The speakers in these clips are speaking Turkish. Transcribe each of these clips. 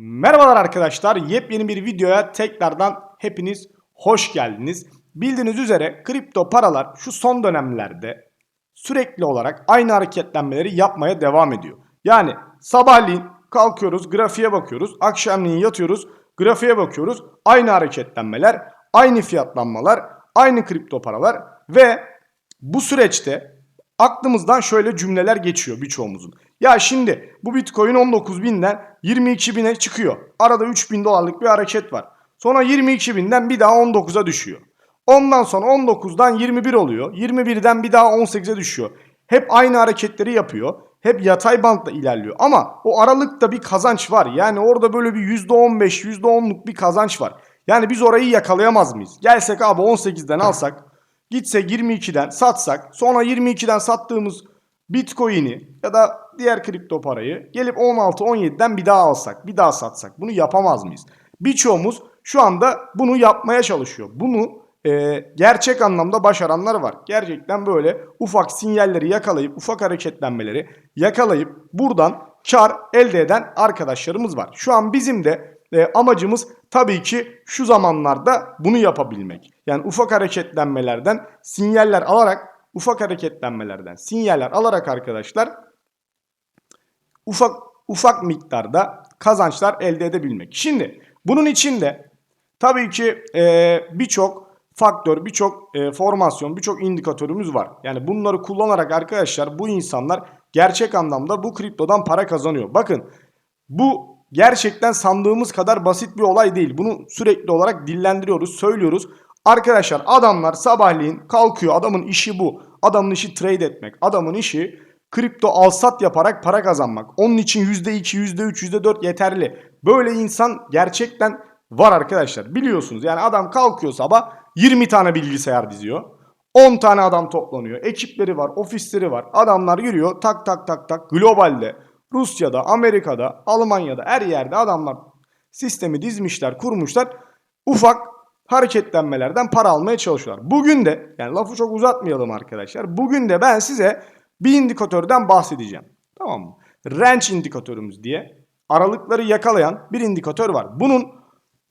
Merhabalar arkadaşlar. Yepyeni bir videoya tekrardan hepiniz hoş geldiniz. Bildiğiniz üzere kripto paralar şu son dönemlerde sürekli olarak aynı hareketlenmeleri yapmaya devam ediyor. Yani sabahleyin kalkıyoruz, grafiğe bakıyoruz. Akşamleyin yatıyoruz, grafiğe bakıyoruz. Aynı hareketlenmeler, aynı fiyatlanmalar, aynı kripto paralar ve bu süreçte aklımızdan şöyle cümleler geçiyor birçoğumuzun. Ya şimdi bu Bitcoin 19.000'den 22.000'e çıkıyor. Arada 3.000 dolarlık bir hareket var. Sonra 22.000'den bir daha 19'a düşüyor. Ondan sonra 19'dan 21 oluyor. 21'den bir daha 18'e düşüyor. Hep aynı hareketleri yapıyor. Hep yatay bantta ilerliyor. Ama o aralıkta bir kazanç var. Yani orada böyle bir %15, %10'luk bir kazanç var. Yani biz orayı yakalayamaz mıyız? Gelsek abi 18'den alsak, gitsek 22'den satsak, sonra 22'den sattığımız Bitcoin'i ya da diğer kripto parayı gelip 16-17'den bir daha alsak, bir daha satsak. Bunu yapamaz mıyız? Birçoğumuz şu anda bunu yapmaya çalışıyor. Bunu e, gerçek anlamda başaranlar var. Gerçekten böyle ufak sinyalleri yakalayıp, ufak hareketlenmeleri yakalayıp buradan kar elde eden arkadaşlarımız var. Şu an bizim de e, amacımız tabii ki şu zamanlarda bunu yapabilmek. Yani ufak hareketlenmelerden sinyaller alarak ufak hareketlenmelerden sinyaller alarak arkadaşlar ufak ufak miktarda kazançlar elde edebilmek. Şimdi bunun için de tabii ki e, birçok faktör, birçok e, formasyon, birçok indikatörümüz var. Yani bunları kullanarak arkadaşlar bu insanlar gerçek anlamda bu kriptodan para kazanıyor. Bakın bu gerçekten sandığımız kadar basit bir olay değil. Bunu sürekli olarak dillendiriyoruz, söylüyoruz. Arkadaşlar adamlar sabahleyin kalkıyor. Adamın işi bu. Adamın işi trade etmek. Adamın işi kripto alsat yaparak para kazanmak. Onun için %2, %3, %4 yeterli. Böyle insan gerçekten var arkadaşlar. Biliyorsunuz yani adam kalkıyor sabah 20 tane bilgisayar diziyor. 10 tane adam toplanıyor. Ekipleri var, ofisleri var. Adamlar yürüyor tak tak tak tak globalde. Rusya'da, Amerika'da, Almanya'da her yerde adamlar sistemi dizmişler, kurmuşlar. Ufak hareketlenmelerden para almaya çalışıyorlar. Bugün de yani lafı çok uzatmayalım arkadaşlar. Bugün de ben size bir indikatörden bahsedeceğim. Tamam mı? Range indikatörümüz diye aralıkları yakalayan bir indikatör var. Bunun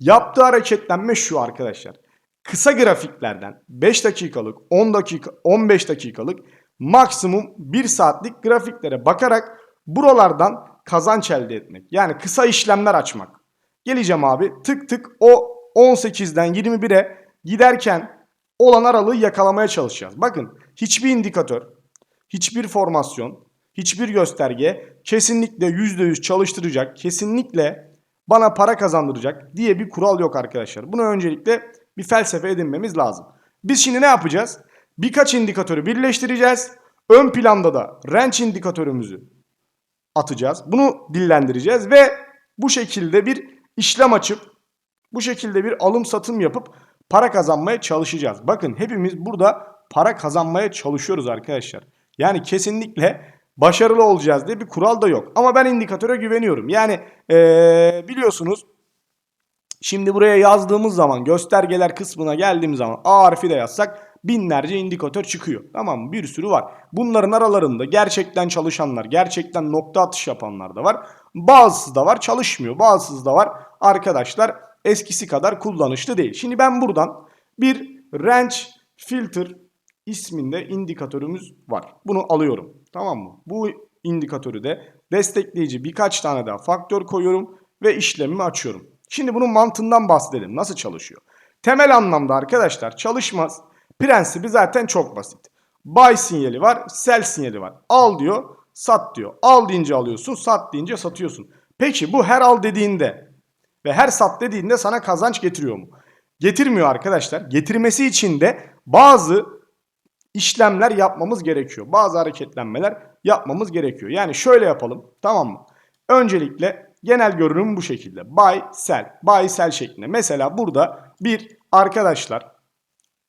yaptığı hareketlenme şu arkadaşlar. Kısa grafiklerden 5 dakikalık, 10 dakika, 15 dakikalık maksimum 1 saatlik grafiklere bakarak buralardan kazanç elde etmek. Yani kısa işlemler açmak. Geleceğim abi tık tık o 18'den 21'e giderken olan aralığı yakalamaya çalışacağız. Bakın hiçbir indikatör, hiçbir formasyon, hiçbir gösterge kesinlikle %100 çalıştıracak, kesinlikle bana para kazandıracak diye bir kural yok arkadaşlar. Bunu öncelikle bir felsefe edinmemiz lazım. Biz şimdi ne yapacağız? Birkaç indikatörü birleştireceğiz. Ön planda da range indikatörümüzü atacağız. Bunu dillendireceğiz ve bu şekilde bir işlem açıp bu şekilde bir alım satım yapıp para kazanmaya çalışacağız. Bakın hepimiz burada para kazanmaya çalışıyoruz arkadaşlar. Yani kesinlikle başarılı olacağız diye bir kural da yok. Ama ben indikatöre güveniyorum. Yani ee, biliyorsunuz şimdi buraya yazdığımız zaman göstergeler kısmına geldiğimiz zaman A harfi de yazsak binlerce indikatör çıkıyor. Tamam mı? Bir sürü var. Bunların aralarında gerçekten çalışanlar, gerçekten nokta atış yapanlar da var. Bazısı da var çalışmıyor. Bazısı da var arkadaşlar eskisi kadar kullanışlı değil. Şimdi ben buradan bir range filter isminde indikatörümüz var. Bunu alıyorum. Tamam mı? Bu indikatörü de destekleyici birkaç tane daha faktör koyuyorum ve işlemimi açıyorum. Şimdi bunun mantığından bahsedelim. Nasıl çalışıyor? Temel anlamda arkadaşlar çalışmaz. Prensibi zaten çok basit. Buy sinyali var, sell sinyali var. Al diyor, sat diyor. Al deyince alıyorsun, sat deyince satıyorsun. Peki bu her al dediğinde ve her sat dediğinde sana kazanç getiriyor mu? Getirmiyor arkadaşlar. Getirmesi için de bazı işlemler yapmamız gerekiyor. Bazı hareketlenmeler yapmamız gerekiyor. Yani şöyle yapalım tamam mı? Öncelikle genel görünüm bu şekilde. Buy, sell, buy, sell şeklinde. Mesela burada bir arkadaşlar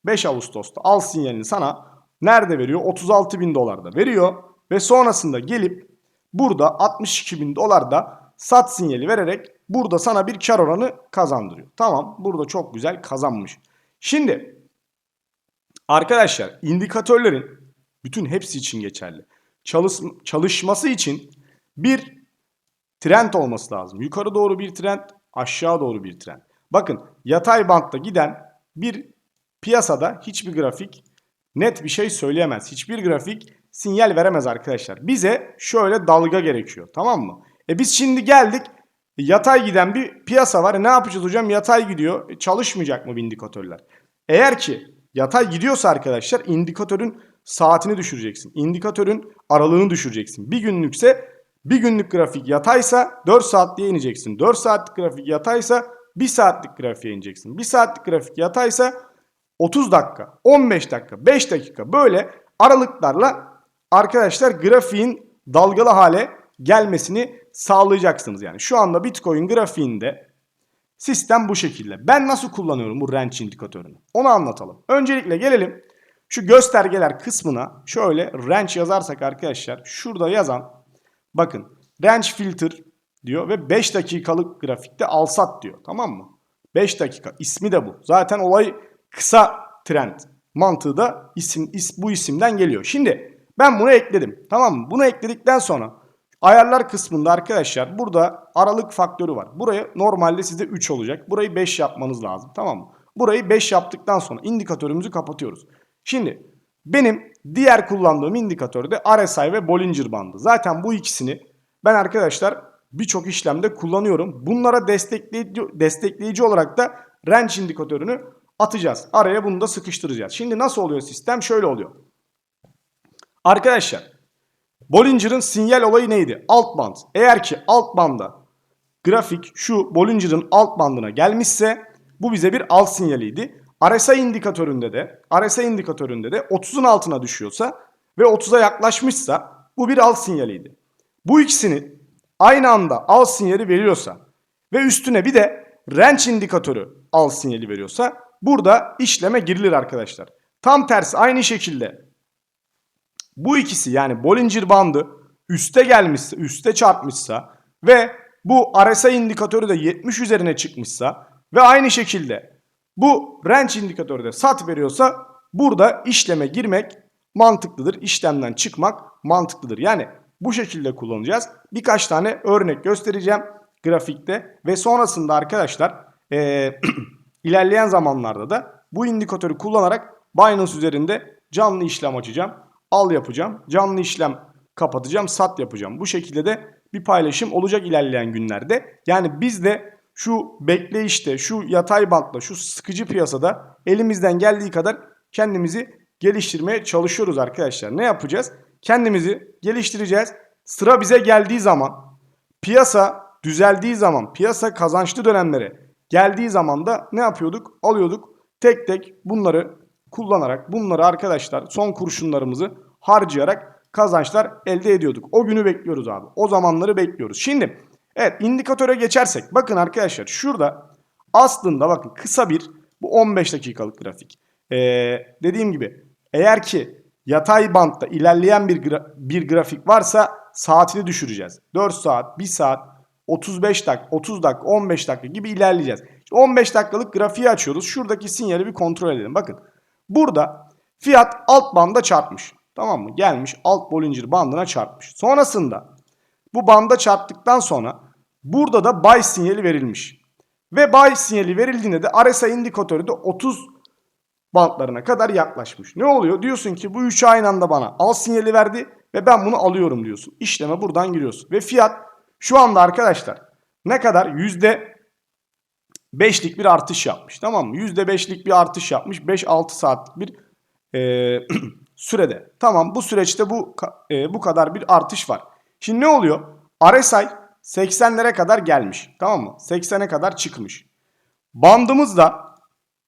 5 Ağustos'ta al sinyalini sana nerede veriyor? 36 bin dolarda veriyor. Ve sonrasında gelip burada 62 bin dolarda sat sinyali vererek burada sana bir kar oranı kazandırıyor. Tamam burada çok güzel kazanmış. Şimdi arkadaşlar indikatörlerin bütün hepsi için geçerli. Çalış, çalışması için bir trend olması lazım. Yukarı doğru bir trend, aşağı doğru bir trend. Bakın yatay bantta giden bir piyasada hiçbir grafik net bir şey söyleyemez. Hiçbir grafik sinyal veremez arkadaşlar. Bize şöyle dalga gerekiyor tamam mı? E biz şimdi geldik yatay giden bir piyasa var. E ne yapacağız hocam? Yatay gidiyor. E çalışmayacak mı bu indikatörler? Eğer ki yatay gidiyorsa arkadaşlar indikatörün saatini düşüreceksin. İndikatörün aralığını düşüreceksin. Bir günlükse bir günlük grafik yataysa 4 saatliğe ineceksin. 4 saatlik grafik yataysa 1 saatlik grafiğe ineceksin. 1 saatlik grafik yataysa 30 dakika, 15 dakika, 5 dakika böyle aralıklarla arkadaşlar grafiğin dalgalı hale gelmesini sağlayacaksınız. Yani şu anda Bitcoin grafiğinde sistem bu şekilde. Ben nasıl kullanıyorum bu range indikatörünü? Onu anlatalım. Öncelikle gelelim şu göstergeler kısmına şöyle range yazarsak arkadaşlar şurada yazan bakın range filter diyor ve 5 dakikalık grafikte alsat diyor tamam mı? 5 dakika ismi de bu. Zaten olay kısa trend mantığı da isim, is, bu isimden geliyor. Şimdi ben bunu ekledim tamam mı? Bunu ekledikten sonra ayarlar kısmında arkadaşlar burada aralık faktörü var. Buraya normalde sizde 3 olacak. Burayı 5 yapmanız lazım tamam mı? Burayı 5 yaptıktan sonra indikatörümüzü kapatıyoruz. Şimdi benim diğer kullandığım indikatör de RSI ve Bollinger bandı. Zaten bu ikisini ben arkadaşlar birçok işlemde kullanıyorum. Bunlara destekleyici, destekleyici olarak da range indikatörünü atacağız. Araya bunu da sıkıştıracağız. Şimdi nasıl oluyor sistem? Şöyle oluyor. Arkadaşlar Bollinger'ın sinyal olayı neydi? Alt band. Eğer ki alt banda grafik şu Bollinger'ın alt bandına gelmişse bu bize bir alt sinyaliydi. RSI indikatöründe de RSI indikatöründe de 30'un altına düşüyorsa ve 30'a yaklaşmışsa bu bir alt sinyaliydi. Bu ikisini aynı anda alt sinyali veriyorsa ve üstüne bir de range indikatörü alt sinyali veriyorsa burada işleme girilir arkadaşlar. Tam tersi aynı şekilde bu ikisi yani Bollinger bandı üste gelmişse, üste çarpmışsa ve bu RSI indikatörü de 70 üzerine çıkmışsa ve aynı şekilde bu range indikatörü de sat veriyorsa burada işleme girmek mantıklıdır. İşlemden çıkmak mantıklıdır. Yani bu şekilde kullanacağız. Birkaç tane örnek göstereceğim grafikte ve sonrasında arkadaşlar ee, ilerleyen zamanlarda da bu indikatörü kullanarak Binance üzerinde canlı işlem açacağım. Al yapacağım. Canlı işlem kapatacağım. Sat yapacağım. Bu şekilde de bir paylaşım olacak ilerleyen günlerde. Yani biz de şu bekleyişte, şu yatay bantla, şu sıkıcı piyasada elimizden geldiği kadar kendimizi geliştirmeye çalışıyoruz arkadaşlar. Ne yapacağız? Kendimizi geliştireceğiz. Sıra bize geldiği zaman, piyasa düzeldiği zaman, piyasa kazançlı dönemlere geldiği zaman da ne yapıyorduk? Alıyorduk. Tek tek bunları kullanarak, bunları arkadaşlar son kurşunlarımızı harcayarak kazançlar elde ediyorduk. O günü bekliyoruz abi. O zamanları bekliyoruz. Şimdi evet indikatöre geçersek bakın arkadaşlar şurada aslında bakın kısa bir bu 15 dakikalık grafik. Ee, dediğim gibi eğer ki yatay bantta ilerleyen bir, gra bir grafik varsa saatini düşüreceğiz. 4 saat, 1 saat, 35 dakika, 30 dakika, 15 dakika gibi ilerleyeceğiz. İşte 15 dakikalık grafiği açıyoruz. Şuradaki sinyali bir kontrol edelim. Bakın burada fiyat alt banda çarpmış. Tamam mı? Gelmiş alt Bollinger bandına çarpmış. Sonrasında bu banda çarptıktan sonra burada da buy sinyali verilmiş. Ve buy sinyali verildiğinde de RSI indikatörü de 30 bantlarına kadar yaklaşmış. Ne oluyor? Diyorsun ki bu üçü aynı anda bana al sinyali verdi ve ben bunu alıyorum diyorsun. İşleme buradan giriyorsun. Ve fiyat şu anda arkadaşlar ne kadar? Yüzde 5'lik bir artış yapmış. Tamam mı? %5'lik bir artış yapmış. 5-6 saatlik bir e, sürede. Tamam bu süreçte bu e, bu kadar bir artış var. Şimdi ne oluyor? RSI 80'lere kadar gelmiş. Tamam mı? 80'e kadar çıkmış. Bandımız da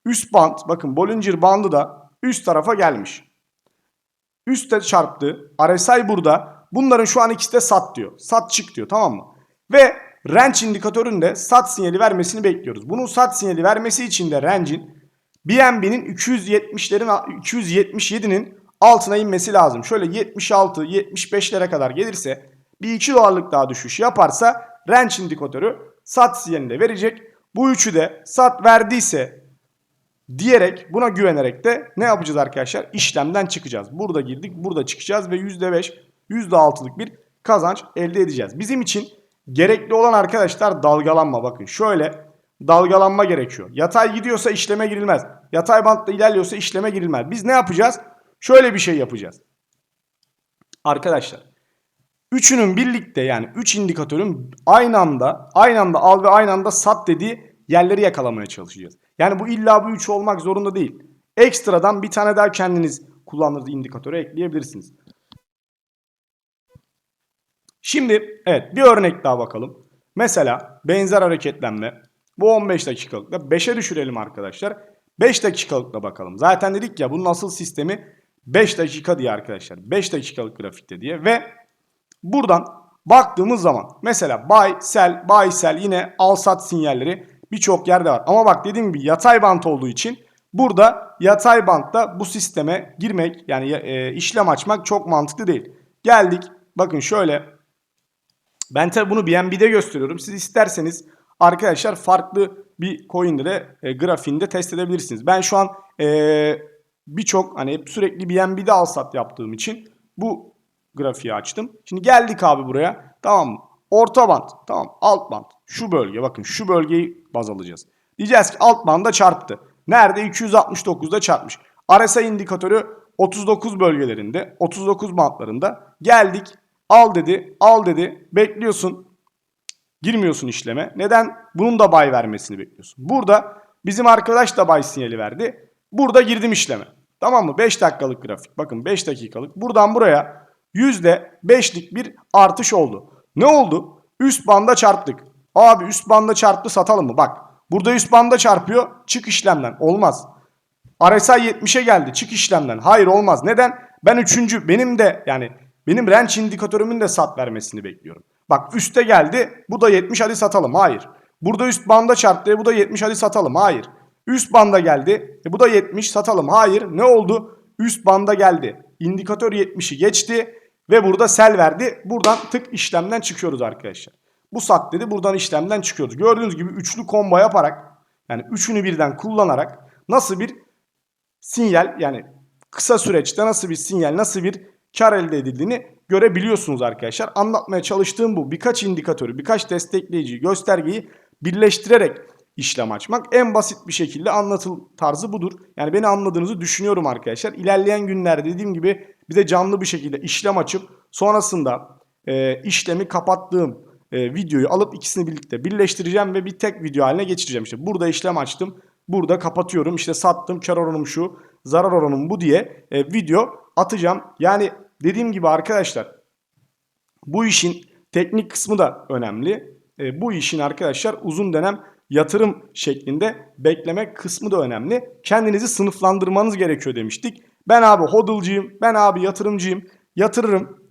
üst band bakın Bollinger bandı da üst tarafa gelmiş. Üste çarptı. RSI burada. Bunların şu an ikisi de sat diyor. Sat çık diyor tamam mı? Ve range indikatöründe sat sinyali vermesini bekliyoruz. Bunun sat sinyali vermesi için de range'in BNB'nin 270'lerin 277'nin altına inmesi lazım. Şöyle 76 75'lere kadar gelirse bir 2 dolarlık daha düşüş yaparsa range indikatörü sat sinyalini verecek. Bu üçü de sat verdiyse diyerek buna güvenerek de ne yapacağız arkadaşlar? İşlemden çıkacağız. Burada girdik burada çıkacağız ve %5 %6'lık bir kazanç elde edeceğiz. Bizim için gerekli olan arkadaşlar dalgalanma. Bakın şöyle dalgalanma gerekiyor. Yatay gidiyorsa işleme girilmez. Yatay bantta ilerliyorsa işleme girilmez. Biz ne yapacağız? Şöyle bir şey yapacağız. Arkadaşlar üçünün birlikte yani 3 indikatörün aynı anda aynı anda al ve aynı anda sat dediği yerleri yakalamaya çalışacağız. Yani bu illa bu 3 olmak zorunda değil. Ekstradan bir tane daha kendiniz kullandığınız indikatörü ekleyebilirsiniz. Şimdi evet bir örnek daha bakalım. Mesela benzer hareketlenme. Bu 15 dakikalıkta 5'e düşürelim arkadaşlar. 5 dakikalıkla bakalım. Zaten dedik ya bunun asıl sistemi 5 dakika diye arkadaşlar. 5 dakikalık grafikte diye ve buradan baktığımız zaman mesela buy, sell, buy, sell yine al sat sinyalleri birçok yerde var. Ama bak dediğim gibi yatay bant olduğu için burada yatay bantta bu sisteme girmek yani e, işlem açmak çok mantıklı değil. Geldik bakın şöyle ben tabi bunu BNB'de gösteriyorum. Siz isterseniz arkadaşlar farklı bir coin'de de e, grafiğinde test edebilirsiniz. Ben şu an e, birçok hani hep sürekli BNB'de al sat yaptığım için bu grafiği açtım. Şimdi geldik abi buraya. Tamam? Orta band. Tamam. Alt band. Şu bölge. Bakın şu bölgeyi baz alacağız. Diyeceğiz ki alt banda çarptı. Nerede? 269'da çarpmış. RSI indikatörü 39 bölgelerinde. 39 bantlarında. Geldik. Al dedi. Al dedi. Bekliyorsun. Girmiyorsun işleme. Neden? Bunun da bay vermesini bekliyorsun. Burada bizim arkadaş da bay sinyali verdi. Burada girdim işleme. Tamam mı? 5 dakikalık grafik. Bakın 5 dakikalık. Buradan buraya %5'lik bir artış oldu. Ne oldu? Üst banda çarptık. Abi üst banda çarptı satalım mı? Bak burada üst banda çarpıyor. Çık işlemden. Olmaz. RSI 70'e geldi. Çık işlemden. Hayır olmaz. Neden? Ben üçüncü benim de yani benim range indikatörümün de sat vermesini bekliyorum. Bak üste geldi. Bu da 70 hadi satalım. Hayır. Burada üst banda çarptı. Bu da 70 hadi satalım. Hayır. Üst banda geldi. E bu da 70 satalım. Hayır. Ne oldu? Üst banda geldi. İndikatör 70'i geçti ve burada sel verdi. Buradan tık işlemden çıkıyoruz arkadaşlar. Bu sat dedi. Buradan işlemden çıkıyoruz. Gördüğünüz gibi üçlü combo yaparak yani üçünü birden kullanarak nasıl bir sinyal yani kısa süreçte nasıl bir sinyal nasıl bir kar elde edildiğini görebiliyorsunuz arkadaşlar. Anlatmaya çalıştığım bu. Birkaç indikatörü, birkaç destekleyici, göstergeyi birleştirerek işlem açmak. En basit bir şekilde anlatıl tarzı budur. Yani beni anladığınızı düşünüyorum arkadaşlar. İlerleyen günlerde dediğim gibi bize canlı bir şekilde işlem açıp sonrasında e, işlemi kapattığım e, videoyu alıp ikisini birlikte birleştireceğim ve bir tek video haline geçireceğim. İşte burada işlem açtım. Burada kapatıyorum. İşte sattım. Kar oranım şu. Zarar oranım bu diye e, video atacağım. Yani dediğim gibi arkadaşlar bu işin teknik kısmı da önemli. E, bu işin arkadaşlar uzun dönem yatırım şeklinde beklemek kısmı da önemli. Kendinizi sınıflandırmanız gerekiyor demiştik. Ben abi hodl'cıyım, ben abi yatırımcıyım. Yatırırım,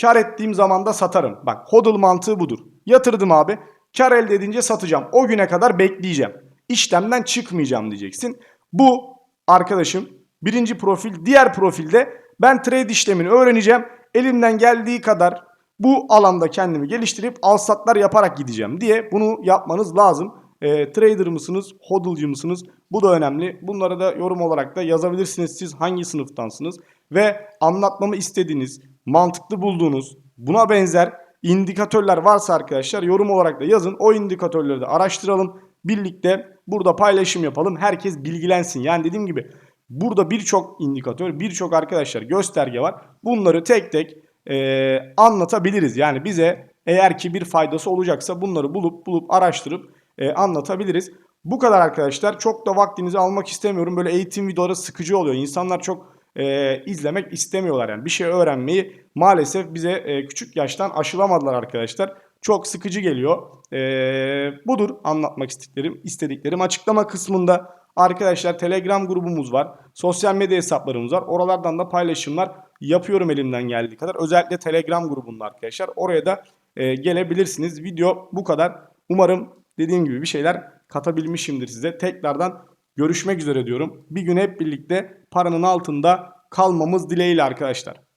kar ettiğim zaman da satarım. Bak hodl mantığı budur. Yatırdım abi, kar elde edince satacağım. O güne kadar bekleyeceğim. İşlemden çıkmayacağım diyeceksin. Bu arkadaşım birinci profil, diğer profilde ben trade işlemini öğreneceğim. Elimden geldiği kadar bu alanda kendimi geliştirip al satlar yaparak gideceğim diye bunu yapmanız lazım. E, trader mısınız, hodl'cı mısınız? Bu da önemli. Bunları da yorum olarak da yazabilirsiniz. Siz hangi sınıftansınız? Ve anlatmamı istediğiniz, mantıklı bulduğunuz, buna benzer indikatörler varsa arkadaşlar yorum olarak da yazın. O indikatörleri de araştıralım. Birlikte burada paylaşım yapalım. Herkes bilgilensin. Yani dediğim gibi burada birçok indikatör, birçok arkadaşlar gösterge var. Bunları tek tek e, anlatabiliriz. Yani bize eğer ki bir faydası olacaksa bunları bulup bulup araştırıp e, anlatabiliriz. Bu kadar arkadaşlar. Çok da vaktinizi almak istemiyorum. Böyle eğitim videoları sıkıcı oluyor. İnsanlar çok e, izlemek istemiyorlar. Yani bir şey öğrenmeyi maalesef bize e, küçük yaştan aşılamadılar arkadaşlar. Çok sıkıcı geliyor. E, budur anlatmak istediklerim. istediklerim. Açıklama kısmında arkadaşlar Telegram grubumuz var. Sosyal medya hesaplarımız var. Oralardan da paylaşımlar yapıyorum elimden geldiği kadar. Özellikle Telegram grubunda arkadaşlar. Oraya da e, gelebilirsiniz. Video bu kadar. Umarım dediğim gibi bir şeyler katabilmişimdir size. Tekrardan görüşmek üzere diyorum. Bir gün hep birlikte paranın altında kalmamız dileğiyle arkadaşlar.